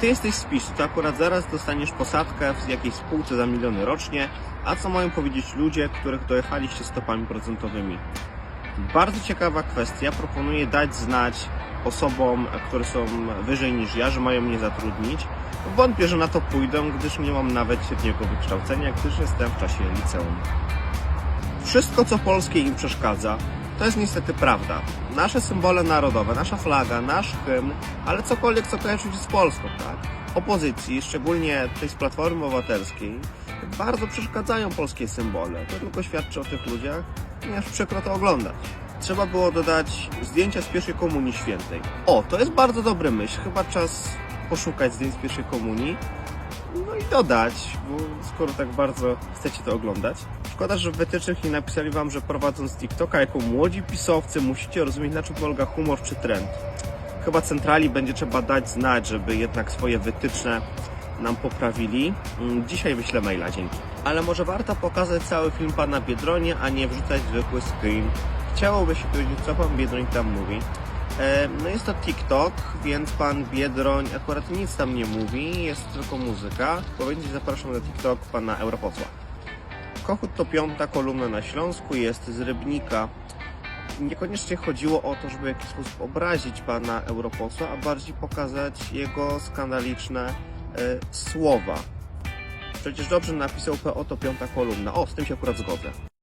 Ty jesteś z PiSu, to akurat zaraz dostaniesz posadkę w jakiejś spółce za miliony rocznie, a co mają powiedzieć ludzie, których dojechaliście stopami procentowymi? Bardzo ciekawa kwestia. Proponuję dać znać osobom, które są wyżej niż ja, że mają mnie zatrudnić. Wątpię, że na to pójdę, gdyż nie mam nawet średniego wykształcenia, gdyż jestem w czasie liceum. Wszystko, co polskie im przeszkadza, to jest niestety prawda. Nasze symbole narodowe, nasza flaga, nasz hymn, ale cokolwiek, co kojarzy się z Polską, tak? Opozycji, szczególnie tej z Platformy Obywatelskiej, bardzo przeszkadzają polskie symbole. To tylko świadczy o tych ludziach, ponieważ przykro to oglądać. Trzeba było dodać zdjęcia z pierwszej komunii świętej. O, to jest bardzo dobry myśl. Chyba czas poszukać zdjęć z pierwszej komunii. No i dodać, bo skoro tak bardzo chcecie to oglądać. Szkoda, że w wytycznych nie napisali wam, że prowadząc TikToka jako młodzi pisowcy musicie rozumieć na czym polega humor czy trend. Chyba centrali będzie trzeba dać znać, żeby jednak swoje wytyczne nam poprawili. Mm, Dzisiaj wyślę maila, dzięki. Ale może warto pokazać cały film pana Biedronie, a nie wrzucać zwykły screen. Chciałoby się dowiedzieć, co pan Biedroń tam mówi. E, No jest to TikTok, więc pan Biedroń akurat nic tam nie mówi, jest tylko muzyka. Po więc zapraszam na TikTok pana Europosła. Kochut to piąta kolumna na Śląsku, jest z Rybnika. Niekoniecznie chodziło o to, żeby w jakiś sposób obrazić pana europosła, a bardziej pokazać jego skandaliczne e, słowa. Przecież dobrze napisał PO to piąta kolumna. O, z tym się akurat zgodzę.